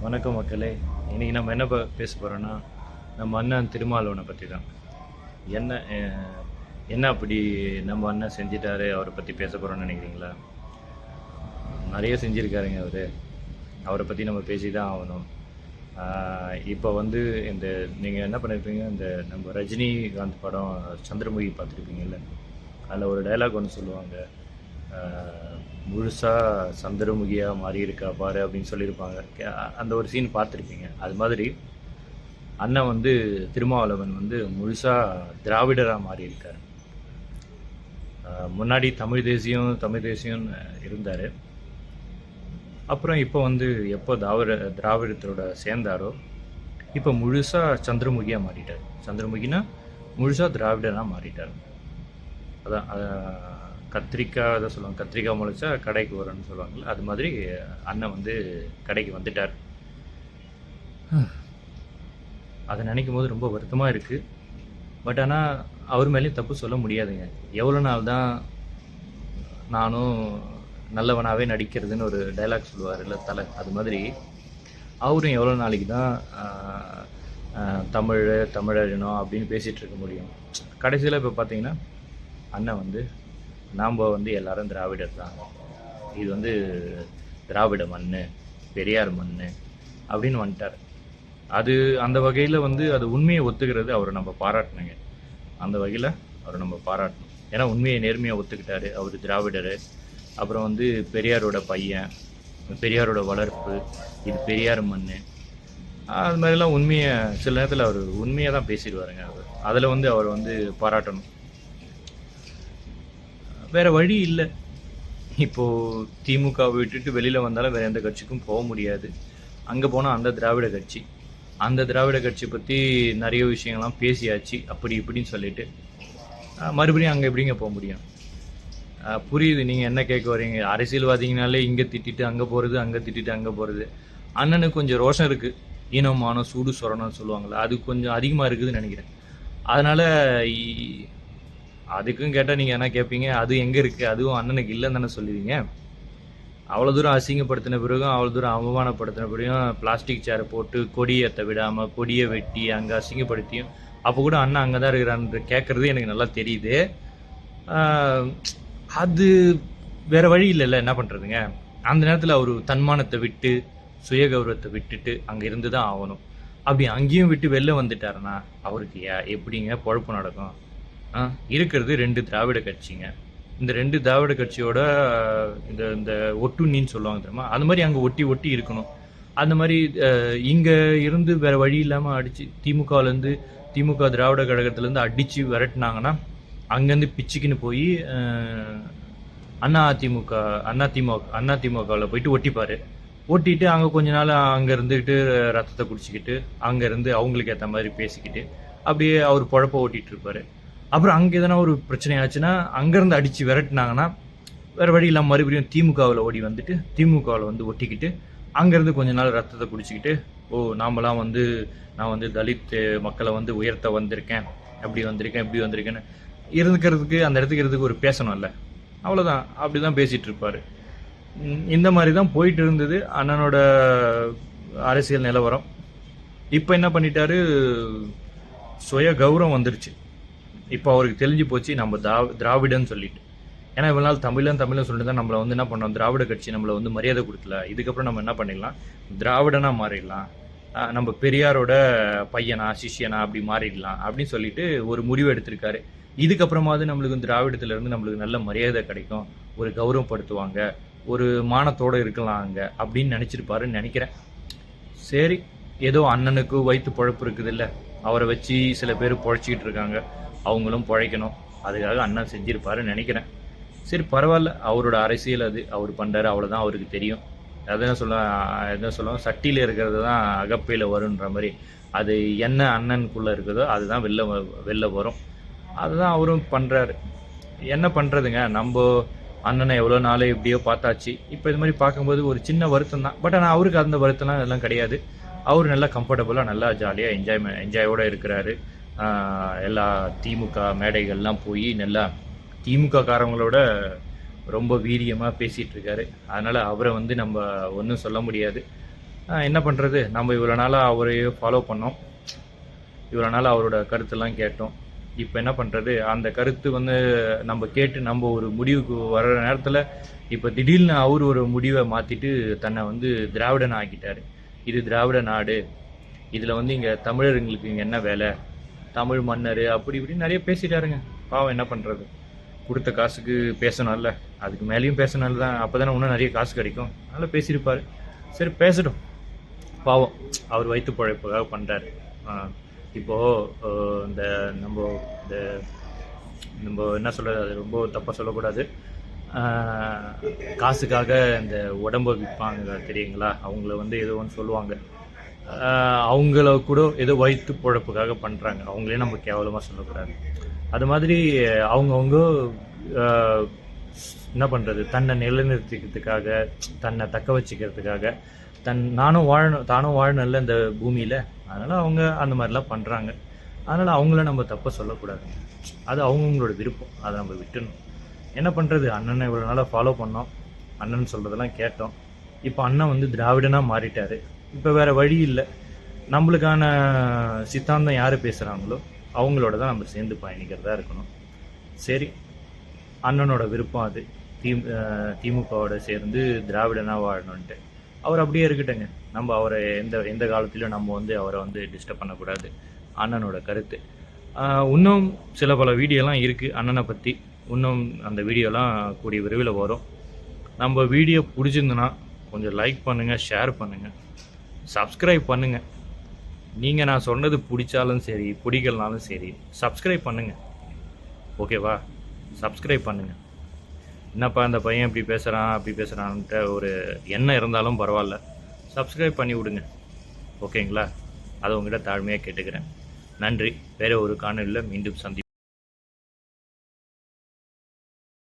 வணக்கம் மக்களே. இன்றைக்கி நம்ம என்ன ப- பேச போகிறோன்னா நம்ம அண்ணன் திருமாவளவனை பற்றி தான் என்ன என்ன அப்படி நம்ம அண்ணன் செஞ்சிட்டாரு அவரை பற்றி பேச போகிறோன்னு நினைக்கிறீங்களா? நிறைய செஞ்சுருக்காருங்க அவர். அவரை பற்றி நம்ம பேசி தான் ஆகணும் இப்போ வந்து இந்த நீங்கள் என்ன பண்ணியிருப்பீங்க இந்த நம்ம ரஜினிகாந்த் படம் சந்திரமுகி பார்த்துருப்பீங்கல்ல? அதில் ஒரு டைலாக் ஒன்று சொல்லுவாங்க. முழுசாக முழுசா சந்திரமுகியா மாறி இருக்கா பாரு அப்படின்னு சொல்லியிருப்பாங்க. கே- அந்த ஒரு சீன் பார்த்துருப்பீங்க. அது மாதிரி அண்ணன் வந்து திருமாவளவன் வந்து முழுசாக திராவிடராக மாறி முன்னாடி தமிழ் தேசியம் தமிழ் தேசியம் இருந்தார். அப்புறம் இப்போ வந்து எப்போ திராவிட திராவிடத்தோட சேர்ந்தாரோ இப்போ முழுசாக சந்திரமுகியாக மாறிட்டார். சந்திரமுகினா முழுசா திராவிடராக மாறிட்டார். அதான் கத்திரிக்காய் அதை சொல்லுவாங்க. கத்திரிக்காய் முளைச்சா கடைக்கு வரும்னு சொல்லுவாங்கள்ல அது மாதிரி அண்ணன் வந்து கடைக்கு வந்துட்டார். அதை நினைக்கும் போது ரொம்ப வருத்தமாக இருக்குது பட் ஆனால் அவர் மேலேயும் தப்பு சொல்ல முடியாதுங்க. எவ்வளோ நாள் தான் நானும் நல்லவனாகவே நடிக்கிறதுன்னு ஒரு டைலாக் சொல்லுவார் இல்லை தலை அது மாதிரி. அவரும் எவ்வளோ நாளைக்கு தான் தமிழ் தமிழறினோம் அப்படின்னு பேசிகிட்டு இருக்க முடியும். கடைசியில் இப்போ பார்த்தீங்கன்னா அண்ணன் வந்து நாம் வந்து எல்லாரும் திராவிடர் தான். இது வந்து திராவிட மண் பெரியார் மண் அப்படின்னு வந்துட்டார். அது அந்த வகையில் வந்து அது உண்மையை ஒத்துக்கிறது அவரை நம்ம பாராட்டணுங்க. அந்த வகையில் அவரை நம்ம பாராட்டணும். ஏன்னா உண்மையை நேர்மையாக ஒத்துக்கிட்டாரு. அவர் திராவிடர். அப்புறம் வந்து பெரியாரோட பையன் பெரியாரோட வளர்ப்பு இது பெரியார் மண் அது மாதிரிலாம் உண்மையை சில நேரத்தில் அவர் உண்மையாக தான் பேசிடுவாருங்க. அவர் அதில் வந்து அவர் வந்து பாராட்டணும். வேற வழி இல்லை. இப்போ திமுகவை விட்டுட்டு வெளியில வந்தாலும் வேற எந்த கட்சிக்கும் போக முடியாது. அங்க போனால் அந்த திராவிட கட்சி. அந்த திராவிட கட்சி பத்தி நிறைய விஷயங்கள்லாம் பேசியாச்சு அப்படி இப்படின்னு சொல்லிட்டு. மறுபடியும் அங்க எப்படிங்க போக முடியும்? புரியுது நீங்க என்ன கேட்க வரீங்க? அரசியல்வாதிங்கனாலே இங்க திட்டிட்டு அங்க போறது அங்க திட்டிட்டு அங்க போறது. அண்ணனுக்கு கொஞ்சம் ரோஷம் இருக்கு. ஈனம் மானம் சூடு சொரணம்னு சொல்லுவாங்கள்ல அது கொஞ்சம் அதிகமாக இருக்குதுன்னு நினைக்கிறேன். அதனால் அதுக்கும் கேட்டால் நீங்கள் என்ன கேட்பீங்க அது எங்கே இருக்குது அதுவும் அண்ணனுக்கு இல்லைன்னு தானே சொல்லுவீங்க. அவ்வளோ தூரம் அசிங்கப்படுத்தின பிறகும் அவ்வளோ தூரம் அவமானப்படுத்தின பிறகும் பிளாஸ்டிக் சேரை போட்டு கொடியேற்ற விடாமல் கொடியை வெட்டி அங்கே அசிங்கப்படுத்தியும் அப்போ கூட அண்ணன் அங்கே தான் இருக்கிறான்னு கேட்குறது எனக்கு நல்லா தெரியுது. அது வேறு வழி இல்லைல்ல என்ன பண்ணுறதுங்க அந்த நேரத்தில் அவர் தன்மானத்தை விட்டு சுய கௌரவத்தை விட்டுட்டு அங்கே இருந்து தான் ஆகணும். அப்படி அங்கேயும் விட்டு வெளில வந்துட்டாருன்னா அவருக்கு எப்படிங்க? பொழப்பு நடக்கும். இருக்கிறது ரெண்டு திராவிட கட்சிங்க. இந்த ரெண்டு திராவிட கட்சியோட இந்த இந்த ஒட்டுண்ணின்னு சொல்லுவாங்க தெரியுமா? அந்த மாதிரி அங்கே ஒட்டி ஒட்டி இருக்கணும். அந்த மாதிரி இங்கே இருந்து வேற வழி இல்லாமல் அடித்து திமுகலேருந்து திமுக திராவிட கழகத்துலேருந்து அடித்து விரட்டுனாங்கன்னா அங்கேருந்து பிச்சுக்கின்னு போய் அண்ணா அதிமுக அண்ணா திமுக அண்ணா திமுகவில் போயிட்டு ஒட்டிப்பார். ஒட்டிட்டு அங்கே கொஞ்ச நாள் அங்கே இருந்துக்கிட்டு ரத்தத்தை குடிச்சிக்கிட்டு அங்கேருந்து அவங்களுக்கு ஏற்ற மாதிரி பேசிக்கிட்டு அப்படியே அவர் பொழப்ப ஓட்டிகிட்டு இருப்பார். அப்புறம் அங்கே எதனா ஒரு பிரச்சனை ஆச்சுன்னா அங்கேருந்து அடித்து விரட்டுனாங்கன்னா வேறு வழி இல்லாமல் மறுபடியும் திமுகவில் ஓடி வந்துட்டு திமுகவில் வந்து ஒட்டிக்கிட்டு அங்கேருந்து கொஞ்ச நாள் ரத்தத்தை குடிச்சிக்கிட்டு ஓ நாமெல்லாம் வந்து நான் வந்து தலித் மக்களை வந்து உயர்த்த வந்திருக்கேன் அப்படி வந்திருக்கேன் இப்படி வந்திருக்கேன்னு இருந்துக்கிறதுக்கு அந்த இடத்துக்கு ஒரு ஒரு இல்லை அவ்வளோதான் அப்படி தான் பேசிகிட்டு இருப்பார் இந்த மாதிரி தான் போயிட்டு இருந்தது அண்ணனோட அரசியல் நிலவரம். இப்போ என்ன பண்ணிட்டாரு? சுய கௌரவம் வந்துருச்சு. இப்போ அவருக்கு தெரிஞ்சு போச்சு நம்ம திரா- திராவிடன்னு சொல்லிட்டு. ஏன்னா இவ்வளோ நாள் தமிழன் தமிழன் சொல்லிட்டு தான் நம்மளை வந்து என்ன பண்ணோம் திராவிட கட்சி நம்மளை வந்து மரியாதை கொடுக்கல. இதுக்கப்புறம் நம்ம என்ன பண்ணிடலாம்? திராவிடனா மாறிடலாம். நம்ம பெரியாரோட பையனா சிஷ்யனா அப்படி மாறிடலாம் அப்படின்னு சொல்லிட்டு ஒரு முடிவு எடுத்திருக்காரு. இதுக்கப்புறமாவது நம்மளுக்கு திராவிடத்துல இருந்து நம்மளுக்கு நல்ல மரியாதை கிடைக்கும். ஒரு கௌரவப்படுத்துவாங்க. ஒரு மானத்தோட இருக்கலாம் அங்கே அப்படின்னு நினச்சிருப்பாருன்னு நினைக்கிறேன். சரி ஏதோ அண்ணனுக்கு வயிற்று பொழப்பு இருக்குதுல்ல. அவரை வச்சு சில பேர் பொழைச்சிக்கிட்டு இருக்காங்க. அவங்களும் பிழைக்கணும். அதுக்காக அண்ணன் செஞ்சிருப்பாருன்னு நினைக்கிறேன். சரி பரவாயில்ல. அவரோட அரசியல் அது. அவர் பண்ணுறாரு அவ்வளோதான் அவருக்கு தெரியும். அதான் சொல்ல என்ன சொல்லுவோம் சட்டியில் இருக்கிறது தான் அகப்பையில் வரும்ன்ற மாதிரி. அது என்ன அண்ணனுக்குள்ளே இருக்குதோ அதுதான் வெளில வெளில வரும். அதுதான் அவரும் பண்ணுறாரு என்ன பண்ணுறதுங்க நம்ம அண்ணனை எவ்வளோ நாள் எப்படியோ பார்த்தாச்சு. இப்போ இது மாதிரி பார்க்கும்போது ஒரு சின்ன வருத்தம் தான். பட் ஆனால் அவருக்கு அந்த வருத்தம்லாம் இதெல்லாம் கிடையாது. அவர் நல்லா கம்ஃபர்டபுளாக நல்லா ஜாலியாக என்ஜாய் என்ஜாயோடு இருக்கிறாரு. எல்லா திமுக மேடைகள்லாம் போய் நல்லா திமுக காரங்களோட ரொம்ப வீரியமாக பேசிகிட்ருக்காரு அதனால் அவரை வந்து நம்ம ஒன்றும் சொல்ல முடியாது. என்ன பண்ணுறது நம்ம இவ்வளோ நாளாக அவரையே ஃபாலோ பண்ணோம். இவ்வளோ நாள் அவரோட கருத்தெல்லாம் கேட்டோம். இப்போ என்ன பண்ணுறது அந்த கருத்து வந்து நம்ம கேட்டு நம்ம ஒரு முடிவுக்கு வர்ற நேரத்தில் இப்போ திடீர்னு அவர் ஒரு முடிவை மாற்றிட்டு தன்னை வந்து திராவிடன் ஆக்கிட்டார் இது திராவிட நாடு. இதில் வந்து இங்கே தமிழர்களுக்கு இங்கே என்ன வேலை? தமிழ் மன்னர் அப்படி இப்படின்னு நிறைய பேசிட்டாருங்க. பாவம் என்ன பண்ணுறது கொடுத்த காசுக்கு பேசணும்ல. அதுக்கு மேலேயும் பேசணும் தான். அப்போ தானே இன்னும் நிறைய காசு கிடைக்கும். அதனால் பேசியிருப்பார். சரி பேசட்டும். பாவம் அவர் வயிற்று பழைப்புக்காக பண்ணுறாரு இப்போது இந்த நம்ம இந்த நம்ம என்ன சொல்கிறது அது ரொம்ப தப்பாக சொல்லக்கூடாது. காசுக்காக இந்த உடம்பை விற்பாங்க தெரியுங்களா? அவங்கள வந்து ஏதோ ஒன்று சொல்லுவாங்க. அவங்கள கூட ஏதோ வயிற்று பழப்புக்காக பண்ணுறாங்க அவங்களே நம்ம கேவலமாக சொல்லக்கூடாது. அது மாதிரி அவங்கவுங்க என்ன பண்ணுறது தன்னை நிலைநிறுத்திக்கிறதுக்காக தன்னை தக்க வச்சுக்கிறதுக்காக தன் நானும் வாழணும் தானும் வாழணும்ல இந்த பூமியில். அதனால் அவங்க அந்த மாதிரிலாம் பண்ணுறாங்க அதனால் அவங்கள நம்ம தப்பாக சொல்லக்கூடாது. அது அவங்கவுங்களோட விருப்பம். அதை நம்ம விட்டுணும். என்ன பண்ணுறது அண்ணனை இவ்வளோ நாளாக ஃபாலோ பண்ணோம். அண்ணன் சொல்கிறதெல்லாம் கேட்டோம். இப்போ அண்ணன் வந்து திராவிடனாக மாறிட்டார். இப்போ வேறு வழி இல்லை. நம்மளுக்கான சித்தாந்தம் யார் பேசுகிறாங்களோ அவங்களோட தான் நம்ம சேர்ந்து பயணிக்கிறதா இருக்கணும். சரி அண்ணனோட விருப்பம் அது. தி திமுகவோட சேர்ந்து திராவிடனாக வாழணுன்ட்டு அவர் அப்படியே இருக்கட்டுங்க. நம்ம அவரை எந்த எந்த காலத்திலும் நம்ம வந்து அவரை வந்து டிஸ்டர்ப் பண்ணக்கூடாது. அண்ணனோட கருத்து. இன்னும் சில பல வீடியோலாம் இருக்குது அண்ணனை பற்றி இன்னும் அந்த வீடியோலாம் கூடிய விரைவில் வரும். நம்ம வீடியோ பிடிச்சிருந்துன்னா கொஞ்சம் லைக் பண்ணுங்கள் ஷேர் பண்ணுங்கள் சப்ஸ்கிரைப் பண்ணுங்கள் நீங்கள் நான் சொன்னது பிடிச்சாலும் சரி பிடிக்கலனாலும் சரி சப்ஸ்கிரைப் பண்ணுங்கள் ஓகேவா சப்ஸ்கிரைப் பண்ணுங்கள் என்னப்பா இந்த பையன் இப்படி பேசுகிறான் அப்படி பேசுகிறான்ட்டு ஒரு எண்ணம் இருந்தாலும் பரவாயில்ல. சப்ஸ்கிரைப் பண்ணி விடுங்க. ஓகேங்களா அதை உங்கள்கிட்ட தாழ்மையாக கேட்டுக்கிறேன். நன்றி. வேறு ஒரு காணொலியில் மீண்டும் சந்தி